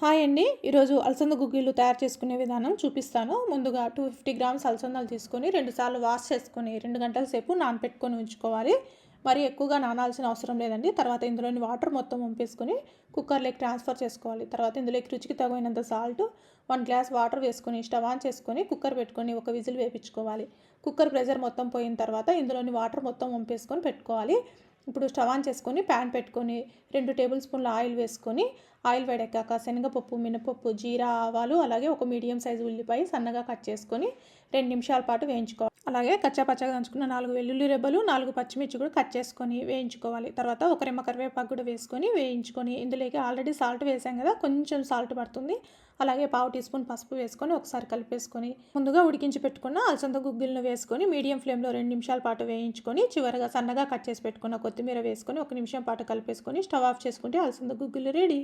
Hi అండి. ఈరోజు అలసంద గుగ్గిళ్ళు తయారు చేసుకునే విధానం చూపిస్తాను. ముందుగా టూ ఫిఫ్టీ గ్రామ్స్ అలసందలు తీసుకొని రెండుసార్లు వాష్ చేసుకొని రెండు గంటల సేపు నానపెట్టుకొని ఉంచుకోవాలి. మరి ఎక్కువగా నానాల్సిన అవసరం లేదండి. తర్వాత ఇందులోని వాటర్ మొత్తం పంపేసుకొని కుక్కర్లోకి ట్రాన్స్ఫర్ చేసుకోవాలి. తర్వాత ఇందులోకి రుచికి తగినంత సాల్ట్ వన్ గ్లాస్ వాటర్ వేసుకొని స్టవ్ ఆన్ చేసుకొని కుక్కర్ పెట్టుకొని ఒక విజిల్ వేపించుకోవాలి. కుక్కర్ ప్రెషర్ మొత్తం పోయిన తర్వాత ఇందులోని వాటర్ మొత్తం పంపేసుకొని పెట్టుకోవాలి. ఇప్పుడు స్టవ్ ఆన్ చేసుకొని ప్యాన్ పెట్టుకొని రెండు టేబుల్ స్పూన్ల ఆయిల్ వేసుకొని ఆయిల్ వేడెక్కాక శనగపప్పు మినపప్పు జీరా ఆవాలు అలాగే ఒక మీడియం సైజు ఉల్లిపాయ సన్నగా కట్ చేసుకొని రెండు నిమిషాల పాటు వేయించుకోవాలి అలాగే కచ్చాపచ్చగా దంచుకున్న నాలుగు వెల్లుల్లి రెబ్బలు నాలుగు పచ్చిమిర్చి కూడా కట్ చేసుకొని వేయించుకోవాలి. తర్వాత ఒక రెమ్మ కరివేపాకు కూడా వేసుకొని వేయించుకొని ఇందులోకి ఆల్రెడీ సాల్ట్ వేసాం కదా కొంచెం సాల్ట్ పడుతుంది. అలాగే పావు టీ స్పూన్ పసుపు వేసుకొని ఒకసారి కలిపేసుకొని ముందుగా ఉడికించి పెట్టుకున్న అలసంద గుగ్గిలను వేసుకొని మీడియం ఫ్లేమ్లో రెండు నిమిషాల పాటు వేయించుకొని చివరగా సన్నగా కట్ చేసి పెట్టుకున్న కొత్తిమీర వేసుకొని ఒక నిమిషం పాటు కలిపేసుకొని స్టవ్ ఆఫ్ చేసుకుంటే అలసంద గుగ్గిలు రెడీ.